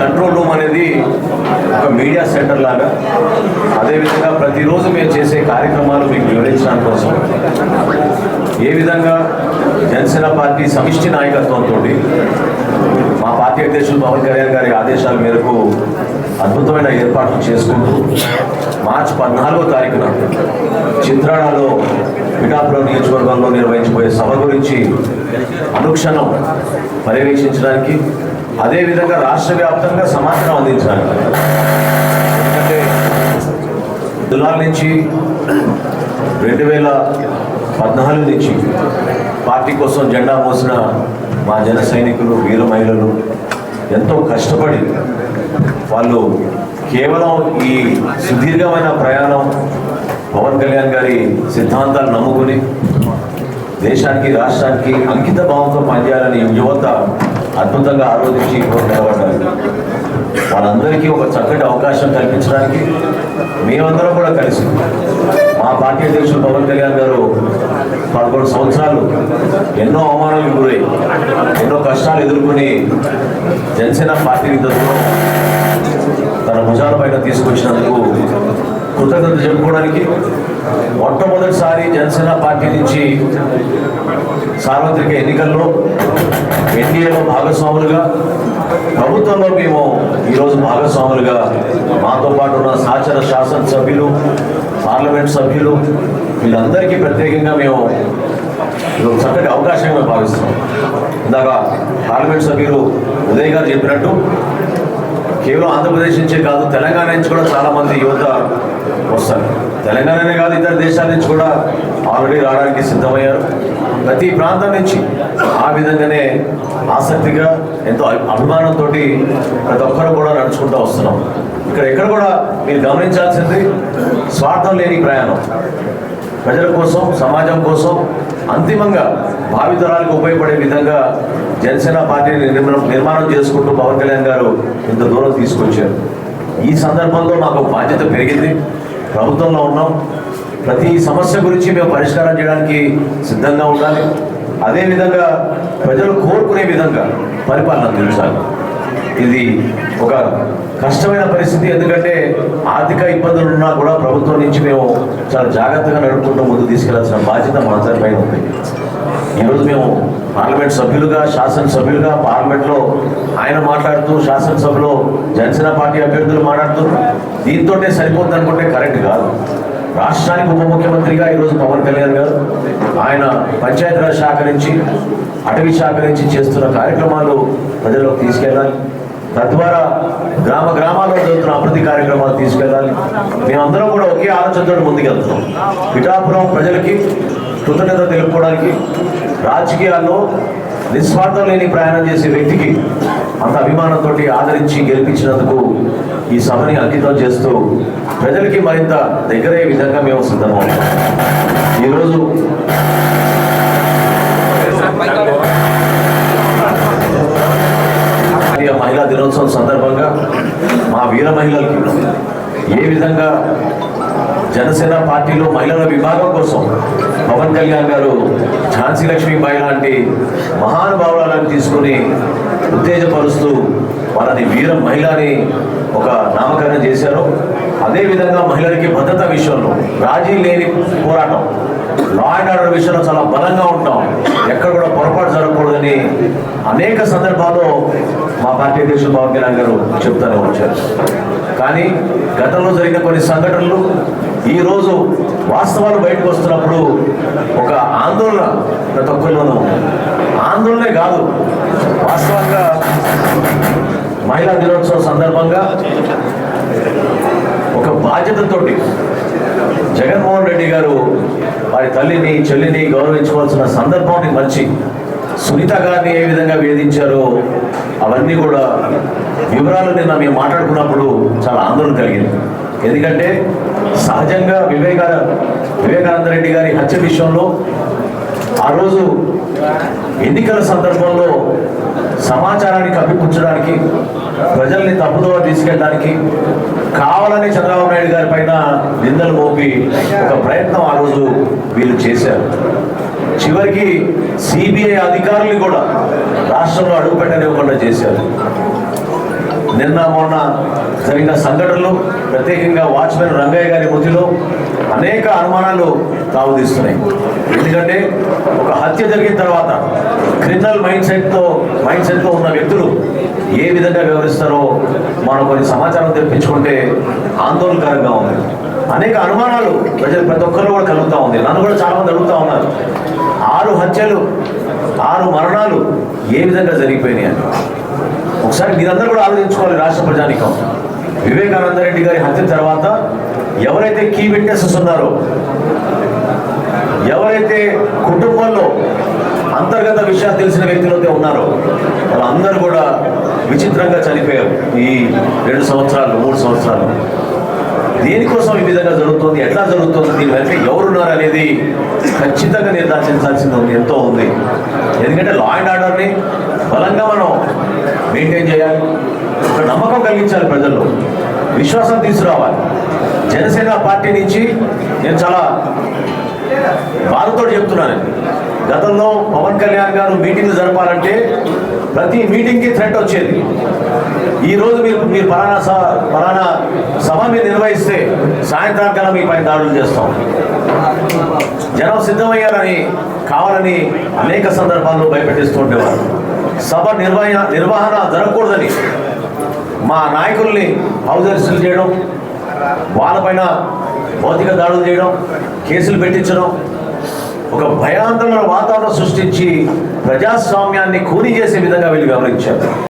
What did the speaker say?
Control room అనేది ఒక media centre లాగా. అదేవిధంగా ప్రతిరోజు మేము చేసే కార్యక్రమాలు మీకు వివరించడానికి కోసం. ఏ విధంగా జనసేన పార్టీ సమిష్టి నాయకత్వంతో మా పార్టీ అధ్యక్షులు పవన్ కళ్యాణ్ గారి ఆదేశాల మేరకు అద్భుతమైన ఏర్పాట్లు చేసుకుంటూ మార్చి పద్నాలుగో తారీఖున చిత్రాలలో పిఠాపురం నియోజకవర్గంలో నిర్వహించబోయే సభ గురించి అనుక్షణం పర్యవేక్షించడానికి అదేవిధంగా రాష్ట్ర వ్యాప్తంగా సమాచారం అందించడానికి ఎందుకంటే జిల్లాల నుంచి రెండు వేల పద్నాలుగు నుంచి పార్టీ కోసం జెండా మోసిన మా జన సైనికులు వీర మహిళలు ఎంతో కష్టపడి వాళ్ళు కేవలం ఈ సుదీర్ఘమైన ప్రయాణం పవన్ కళ్యాణ్ గారి సిద్ధాంతాలు నమ్ముకుని దేశానికి రాష్ట్రానికి అంకిత భావంతో పనిచేయాలని యువత అద్భుతంగా ఆలోచించి ఇప్పుడు నిలబడ్డారు వాళ్ళందరికీ ఒక చక్కటి అవకాశం కల్పించడానికి మేమందరం కూడా కలిసి మా పార్టీ అధ్యక్షులు పవన్ కళ్యాణ్ గారు పదకొండు సంవత్సరాలు ఎన్నో అవమానాలకు గురై ఎన్నో కష్టాలు ఎదుర్కొని జనసేన పార్టీని తరఫున తన భుజాల పైన తీసుకొచ్చినందుకు కృతజ్ఞత చెప్పుకోవడానికి మొట్టమొదటిసారి జనసేన పార్టీ నుంచి సార్వత్రిక ఎన్నికల్లో ఎన్డీఏలో భాగస్వాములుగా ప్రభుత్వంలో మేము ఈరోజు భాగస్వాములుగా మాతో పాటు ఉన్న సహచర శాసనసభ్యులు పార్లమెంట్ సభ్యులు వీళ్ళందరికీ ప్రత్యేకంగా మేము ఇది చక్కటి అవకాశంగా భావిస్తున్నాం. ఇందాక పార్లమెంట్ సభ్యులు ఉదయ్ గారు చెప్పినట్టు కేవలం ఆంధ్రప్రదేశ్ నుంచే కాదు తెలంగాణ నుంచి కూడా చాలామంది యువత వస్తారు. తెలంగాణనే కాదు ఇతర దేశాల నుంచి కూడా ఆల్రెడీ రావడానికి సిద్ధమయ్యారు. ప్రతి ప్రాంతం నుంచి ఆ విధంగానే ఆసక్తిగా ఎంతో అభిమానంతో ప్రతి ఒక్కరు కూడా నడుచుకుంటూ వస్తున్నాం. ఇక్కడ ఎక్కడ కూడా మీరు గమనించాల్సింది స్వార్థం లేని ప్రయాణం. ప్రజల కోసం సమాజం కోసం అంతిమంగా భావితరాలకు ఉపయోగపడే విధంగా జనసేన పార్టీని నిర్మాణం నిర్మాణం చేసుకుంటూ పవన్ కళ్యాణ్ గారు ఇంత దూరం తీసుకొచ్చారు. ఈ సందర్భంలో మాకు బాధ్యత పెరిగింది. ప్రభుత్వంలో ఉన్నాం. ప్రతి సమస్య గురించి మేము పరిష్కారం చేయడానికి సిద్ధంగా ఉండాలి. అదేవిధంగా ప్రజలు కోరుకునే విధంగా పరిపాలన అందించాలి. ఇది ఒక కష్టమైన పరిస్థితి. ఎందుకంటే ఆర్థిక ఇబ్బందులు ఉన్నా కూడా ప్రభుత్వం నుంచి మేము చాలా జాగ్రత్తగా నడుపుకుంటూ ముందు తీసుకెళ్ళాల్సిన బాధ్యత మనందరిపై ఉంది. ఈరోజు మేము పార్లమెంట్ సభ్యులుగా శాసనసభ్యులుగా పార్లమెంట్లో ఆయన మాట్లాడుతూ శాసనసభలో జనసేన పార్టీ అభ్యర్థులు మాట్లాడుతూ దీంతోనే సరిపోతుంది అనుకుంటే కరెక్ట్ కాదు. రాష్ట్రానికి ఉప ముఖ్యమంత్రిగా ఈరోజు పవన్ కళ్యాణ్ గారు ఆయన పంచాయతీరాజ్ శాఖ నుంచి అటవీ శాఖ నుంచి చేస్తున్న కార్యక్రమాలు ప్రజల్లోకి తీసుకెళ్ళాలి. తద్వారా గ్రామ గ్రామాల్లో జరుగుతున్న అభివృద్ధి కార్యక్రమాలు తీసుకెళ్ళాలి. మేమందరం కూడా ఒకే ఆలోచనతో ముందుకెళ్తున్నాం. పిఠాపురం ప్రజలకి కృతజ్ఞత తెలుపుకోవడానికి రాజకీయాల్లో నిస్వార్థం లేని ప్రయాణం చేసే వ్యక్తికి అంత అభిమానంతో ఆదరించి గెలిపించినందుకు ఈ సభని అంకితం చేస్తూ ప్రజలకి మరింత దగ్గరయ్యే విధంగా మేము సిద్ధమవుతాం. ఈరోజు మహిళా దినోత్సవం సందర్భంగా మా వీర మహిళలకి ఏ విధంగా జనసేన పార్టీలో మహిళల విభాగం కోసం పవన్ కళ్యాణ్ గారు ఝాన్సీ లక్ష్మీబాయి లాంటి మహానుభావులను తీసుకుని ఉత్తేజపరుస్తూ వాళ్ళని వీర మహిళని ఒక నామకరణం చేశారు. అదేవిధంగా మహిళలకి భద్రత విషయంలో రాజీ లేని పోరాటం లా అండ్ ఆర్డర్ విషయంలో చాలా బలంగా ఉంటాం. ఎక్కడ కూడా పొరపాటు జరగకూడదని అనేక సందర్భాల్లో మా పార్టీ అధ్యక్షులు పవన్ కళ్యాణ్ గారు చెప్తాను వచ్చారు. కానీ గతంలో జరిగిన కొన్ని సంఘటనలు ఈరోజు వాస్తవాలు బయటకు వస్తున్నప్పుడు ఒక ఆందోళన ప్రతి ఒక్కరిలోనూ ఆందోళనే కాదు వాస్తవంగా మహిళా దినోత్సవం సందర్భంగా ఒక బాధ్యతతోటి జగన్మోహన్ రెడ్డి గారు వారి తల్లిని చెల్లిని గౌరవించుకోవాల్సిన సందర్భాన్ని మంచి సునీత గారిని ఏ విధంగా వేధించారో అవన్నీ కూడా వివరాలు నిన్న మేము మాట్లాడుకున్నప్పుడు చాలా ఆందోళన కలిగింది. ఎందుకంటే సహజంగా వివేక వివేకానంద రెడ్డి గారి హత్య విషయంలో ఆ రోజు ఎన్నికల సందర్భంలో సమాచారాన్ని కప్పిపుచ్చడానికి ప్రజల్ని తప్పుదోవ తీసుకెళ్ళడానికి కావాలని చంద్రబాబు నాయుడు గారి పైన నిందలు మోపి ఒక ప్రయత్నం ఆ రోజు వీళ్ళు చేశారు. చివరికి సిబిఐ అధికారులు కూడా రాష్ట్రంలో అడుగుపెట్టనివ్వకుండా చేశారు. నిన్న మొన్న జరిగిన సంఘటనలు ప్రత్యేకంగా వాచ్మెన్ రంగయ్య గారి మృతిలో అనేక అనుమానాలు తావుదీస్తున్నాయి ఎందుకంటే ఒక హత్య జరిగిన తర్వాత క్రిమినల్ మైండ్ సెట్తో మైండ్ సెట్తో ఉన్న వ్యక్తులు ఏ విధంగా వివరిస్తారో మనం కొన్ని సమాచారం తెప్పించుకుంటే ఆందోళనకరంగా ఉంది. అనేక అనుమానాలు ప్రజలు ప్రతి ఒక్కరు కూడా కలుగుతూ ఉంది. నన్ను కూడా చాలా మంది అడుగుతా ఉన్నారు. ఆరు హత్యలు ఆరు మరణాలు ఏ విధంగా జరిగిపోయినాయి అని. ఒకసారి మీరందరూ కూడా ఆలోచించుకోవాలి రాష్ట్ర ప్రజానికం. వివేకానంద రెడ్డి గారి హత్య తర్వాత ఎవరైతే కీ విట్నెసెస్ ఉన్నారో ఎవరైతే కుటుంబంలో అంతర్గత విషయాలు తెలిసిన వ్యక్తులైతే ఉన్నారో వాళ్ళందరూ కూడా విచిత్రంగా చనిపోయారు ఈ రెండు సంవత్సరాలు మూడు సంవత్సరాలు. దేనికోసం ఈ విధంగా జరుగుతుంది? ఎట్లా జరుగుతుంది? దీని వెనక ఎవరున్నారు అనేది ఖచ్చితంగా నిర్ధారించాల్సింది ఉంది ఎంతో ఉంది. ఎందుకంటే లా అండ్ ఆర్డర్ని బలంగా మనం మెయింటైన్ చేయాలి. ఒక నమ్మకం కలిగించాలి ప్రజల్లో. విశ్వాసం తీసుకురావాలి. జనసేన పార్టీ నుంచి నేను చాలా బాధతో చెప్తున్నాను. గతంలో పవన్ కళ్యాణ్ గారు మీటింగ్లు జరపాలంటే ప్రతి మీటింగ్కి థ్రెట్ వచ్చేది. ఈరోజు మీరు మీరు పలానా సభ పలానా సభ మీరు నిర్వహిస్తే సాయంత్రానికల్లా మీ పైన దాడులు చేస్తాం. జనం సిద్ధమయ్యారని కావాలని అనేక సందర్భాల్లో భయపెట్టిస్తుండేవారు సభ నిర్వహణ నిర్వహణ జరగకూడదని మా నాయకుల్ని హౌస్ అరెస్టులు చేయడం వాళ్ళపైన భౌతిక దాడులు చేయడం కేసులు పెట్టించడం ఒక భయాందోళన వాతావరణం సృష్టించి ప్రజాస్వామ్యాన్ని కూని చేసే విధంగా వీళ్ళు గమనించారు.